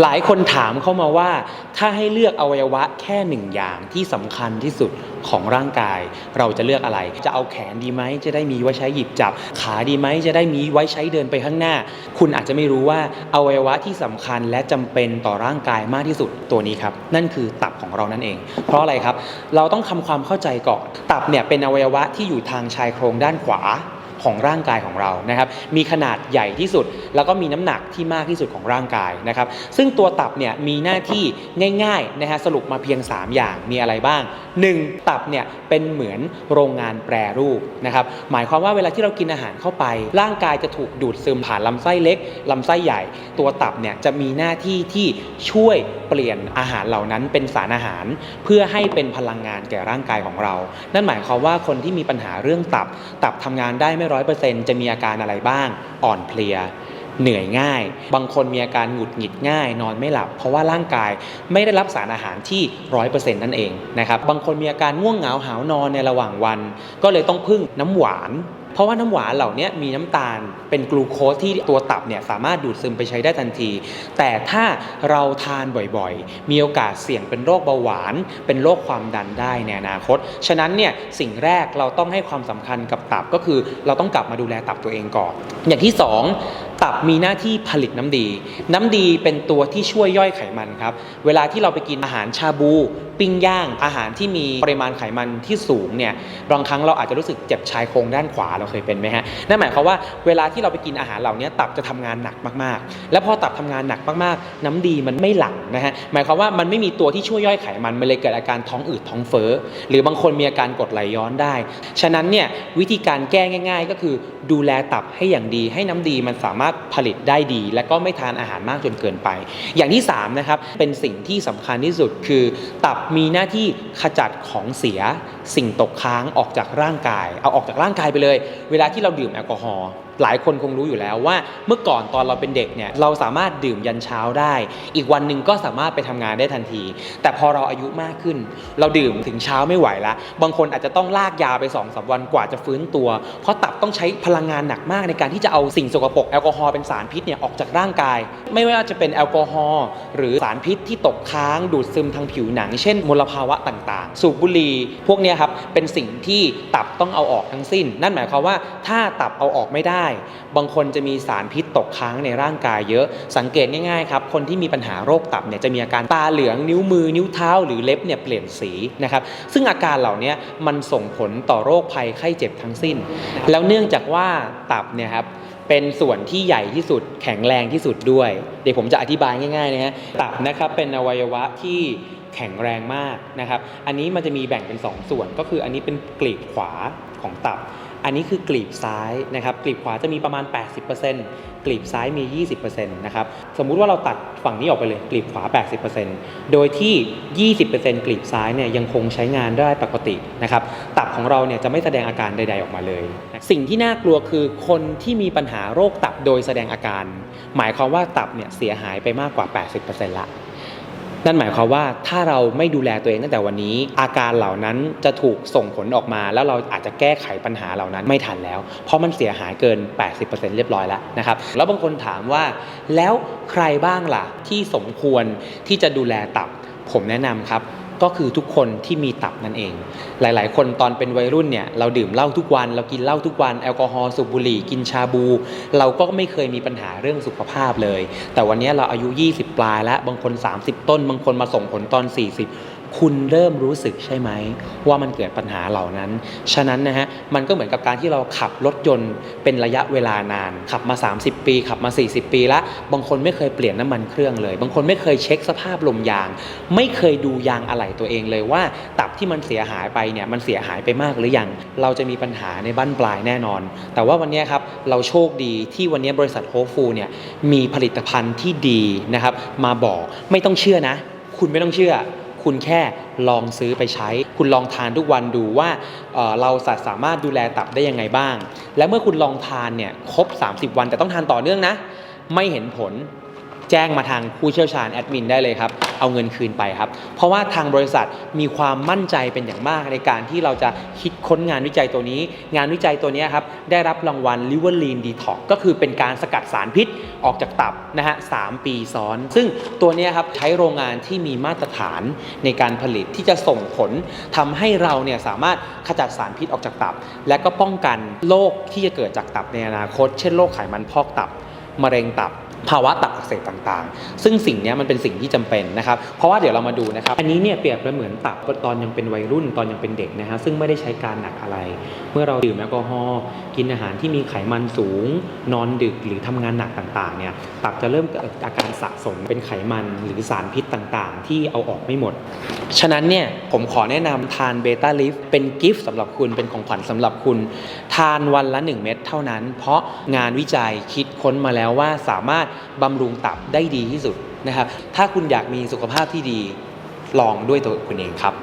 หลายคนถามเข้ามาว่า ถ้าให้เลือกอวัยวะแค่หนึ่งอย่างที่สำคัญที่สุดของร่างกาย เราจะเลือกอะไร จะเอาแขนดีไหมจะได้มีไว้ใช้หยิบจับ ขาดีไหมจะได้มีไว้ใช้เดินไปข้างหน้า คุณอาจจะไม่รู้ว่าอวัยวะที่สำคัญและจำเป็นต่อร่างกายมากที่สุดตัวนี้ครับ นั่นคือตับของเรานั่นเอง เพราะอะไรครับ เราต้องทำความเข้าใจก่อนตับเนี่ยเป็นอวัยวะที่อยู่ทางชายโครงด้านขวา ของร่างกายของเรานะครับ มีขนาดใหญ่ที่สุด แล้วก็มีน้ำหนักที่มากที่สุดของร่างกายนะครับ ซึ่งตัวตับเนี่ยมีหน้าที่ง่ายๆนะฮะสรุปมาเพียง 3 อย่างมีอะไรบ้าง 1. ตับเนี่ยเป็นเหมือนโรงงานแปรรูปนะครับ หมายความว่าเวลาที่เรากินอาหารเข้าไป ร่างกายจะถูกดูดซึมผ่านลำไส้เล็กลำไส้ใหญ่ ตัวตับเนี่ยจะมีหน้าที่ที่ช่วยเปลี่ยนอาหารเหล่านั้นเป็นสารอาหาร เพื่อให้เป็นพลังงานแก่ร่างกายของเรา นั่นหมายความว่าคนที่มีปัญหาเรื่องตับ ตับทำงานได้ไม่ร้อยเปอร์เซ็นต์จะมีอาการอะไรบ้าง อ่อนเพลีย เหนื่อยง่าย บางคนมีอาการหงุดหงิดง่าย นอนไม่หลับ เพราะว่าร่างกายไม่ได้รับสารอาหารที่ร้อยเปอร์เซ็นต์นั่นเองนะครับ บางคนมีอาการง่วงเหงาหาวนอนในระหว่างวัน ก็เลยต้องพึ่งน้ำหวาน เพราะว่าน้ำหวานเหล่านี้มีน้ำตาลเป็นกลูโคสที่ตัวตับเนี่ยสามารถดูดซึมไปใช้ได้ทันที แต่ถ้าเราทานบ่อยๆ มีโอกาสเสี่ยงเป็นโรคเบาหวาน เป็นโรคความดันได้ในอนาคต ฉะนั้นเนี่ยสิ่งแรกเราต้องให้ความสำคัญกับตับก็คือ เราต้องกลับมาดูแลตับตัวเองก่อน อย่างที่สองตับมีหน้าที่ผลิตน้ำดี น้ำดีเป็นตัวที่ช่วยย่อยไขมันครับ เวลาที่เราไปกินอาหารชาบู ปิ้งย่างอาหารที่มีปริมาณไขมันที่สูงเนี่ยบางครั้งเราอาจจะรู้สึกเจ็บชายโครงด้านขวาเราเคยเป็นไหมฮะนั่นหมายความว่าเวลาที่เราไปกินอาหารเหล่านี้ตับจะทำงานหนักมากๆ แล้วพอตับทำงานหนักมากๆ น้ำดีมันไม่หลั่งนะฮะหมายความว่ามันไม่มีตัวที่ช่วยย่อยไขมันมันเลยเกิดอาการท้องอืดท้องเฟ้อหรือบางคนมีอาการกดไหลย้อนได้ ฉะนั้นเนี่ยวิธีการแก้ง่าย ๆ ก็คือดูแลตับให้อย่างดีให้น้ำดีมันสามารถผลิตได้ดี และก็ไม่ทานอาหารมากจนเกินไป อย่างที่สามนะครับเป็นสิ่งที่สำคัญที่สุดคือตับมีหน้าที่ขจัดของเสียสิ่งตกค้างออกจากร่างกาย เอาออกจากร่างกายไปเลย เวลาที่เราดื่มแอลกอฮอล์หลายคนคงรู้อยู่แล้วว่า เมื่อก่อนตอนเราเป็นเด็กเนี่ยเราสามารถดื่มยันเช้าได้ อีกวันหนึ่งก็สามารถไปทำงานได้ทันที แต่พอเราอายุมากขึ้น เราดื่มถึงเช้าไม่ไหวละบางคนอาจจะต้องลากยาไป2อสวันกว่าจะฟื้นตัว เพราะตับต้องใช้พลังงานหนักมากในการที่จะเอาสิ่งสกปรกแอลกอฮอล์เป็นสารพิษเนี่ยออกจากร่างกาย ไม่ว่าจะเป็นแอลกอฮอล์หรือสารพิษที่ตกค้างดูดซึมทางผิวหนัง เช่นมลภาวะต่าง ๆ สูบบุหรี่พวกนี้ครับเป็นสิ่งที่ตับต้องเอาออกทั้งสิ้น นั่นหมายความว่าถ้าตับเอาออกไม่ได้ได้บางคนจะมีสารพิษตกค้างในร่างกายเยอะ สังเกตง่ายๆครับคนที่มีปัญหาโรคตับเนี่ยจะมีอาการตาเหลืองนิ้วมือ นิ้วเท้า หรือเล็บเนี่ยเปลี่ยนสีนะครับซึ่งอาการเหล่านี้มันส่งผลต่อโรคภัยไข้เจ็บทั้งสิ้น แล้วเนื่องจากว่าตับเนี่ยครับเป็นส่วนที่ใหญ่ที่สุดแข็งแรงที่สุดด้วย เดี๋ยวผมจะอธิบายง่ายๆนะฮะตับนะครับเป็นอวัยวะที่ แข็งแรงมากนะครับ อันนี้มันจะมีแบ่งเป็น 2 ส่วน ก็คืออันนี้เป็นกลีบขวาของตับ อันนี้คือกลีบซ้ายนะครับ กลีบขวาจะมีประมาณ 80%กลีบซ้ายมี 20%นะครับ สมมุติว่าเราตัดฝั่งนี้ออกไปเลย กลีบขวา 80%โดยที่ 20%กลีบซ้ายเนี่ยยังคงใช้งานได้ปกตินะครับ ตับของเราเนี่ยจะไม่แสดงอาการใด ๆออกมาเลย สิ่งที่น่ากลัวคือคนที่มีปัญหาโรคตับโดยแสดงอาการ หมายความว่าตับเนี่ยเสียหายไปมากกว่า 80%ละ นั่นหมายความว่าถ้าเราไม่ดูแลตัวเองตั้งแต่วันนี้ อาการเหล่านั้นจะถูกส่งผลออกมา แล้วเราอาจจะแก้ไขปัญหาเหล่านั้นไม่ทันแล้ว เพราะมันเสียหายเกิน 80%เรียบร้อยแล้วนะครับแล้วบางคนถามว่า แล้วใครบ้างล่ะที่สมควรที่จะดูแลตับผมแนะนำครับ ก็คือทุกคนที่มีตับนั่นเอง หลาย ๆ คนตอนเป็นวัยรุ่นเนี่ยเราดื่มเหล้าทุกวัน เรากินเหล้าทุกวันแอลกอฮอล์สูบบุหรี่กินชาบู เราก็ไม่เคยมีปัญหาเรื่องสุขภาพเลย แต่วันนี้เราอายุ 20 ปลายแล้วบางคน 30 ต้น บางคนมาส่งผลตอน 40 คุณเริ่มรู้สึกใช่ไหม ว่ามันเกิดปัญหาเหล่านั้น ฉะนั้นนะฮะมันก็เหมือนกับการที่เราขับรถยนต์เป็นระยะเวลานาน ขับมา 30 ปี ขับมา 40 ปีละบางคนไม่เคยเปลี่ยนน้ำมันเครื่องเลย บางคนไม่เคยเช็คสภาพลมยาง ไม่เคยดูยางอะไหล่ตัวเองเลยว่า ตับที่มันเสียหายไปเนี่ยมันเสียหายไปมากหรือยังเราจะมีปัญหาในบั้นปลายแน่นอน แต่ว่าวันนี้ครับเราโชคดีที่วันนี้บริษัทโฮฟูเนี่ยมีผลิตภัณฑ์ที่ดีนะครับมาบอกไม่ต้องเชื่อนะ คุณไม่ต้องเชื่อ คุณแค่ลองซื้อไปใช้ คุณลองทานทุกวันดูว่าเราสามารถดูแลตับได้ยังไงบ้าง และเมื่อคุณลองทานเนี่ยครบ 30 วันแต่ต้องทานต่อเนื่องนะ ไม่เห็นผล แจ้งมาทางผู้เชี่ยวชาญแอดมินได้เลยครับ เอาเงินคืนไปครับ เพราะว่าทางบริษัทมีความมั่นใจเป็นอย่างมากในการที่เราจะคิดค้นงานวิจัยตัวนี้ งานวิจัยตัวนี้ครับได้รับรางวัล l i v e r l e a n Detox ก็คือเป็นการสกัดสารพิษออกจากตับนะฮะสปีซ้อน ซึ่งตัวนี้ครับใช้โรงงานที่มีมาตรฐานในการผลิตที่จะส่งผลทำให้เราเนี่ยสามารถขจัดสารพิษออกจากตับ และก็ป้องกันโรคที่จะเกิดจากตับในอนาคต เช่นโรคไขมันพอกตับมะเร็งตับ ภาวะตับอักเสบต่างๆ ซึ่งสิ่งนี้มันเป็นสิ่งที่จำเป็นนะครับ เพราะว่าเดี๋ยวเรามาดูนะครับ อันนี้เนี่ยเปรียบเสมือนตับตอนยังเป็นวัยรุ่นตอนยังเป็นเด็กนะฮะ ซึ่งไม่ได้ใช้การหนักอะไร เมื่อเราดื่มแอลกอฮอล์กินอาหารที่มีไขมันสูง นอนดึกหรือทำงานหนักต่างๆ เนี่ยตับจะเริ่มเกิดอาการสะสมเป็นไขมันหรือสารพิษต่างๆ ที่เอาออกไม่หมด ฉะนั้นเนี่ยผมขอแนะนำทานเบต้าลิฟเป็นกิฟต์สำหรับคุณเป็นของขวัญสำหรับคุณ ทานวันละ 1 เม็ดเท่านั้น เพราะงานวิจัยคิดค้นมาแล้วว่าสามารถบำรุงตับได้ดีที่สุดนะครับ ถ้าคุณอยากมีสุขภาพที่ดีลองด้วยตัวคุณเองครับ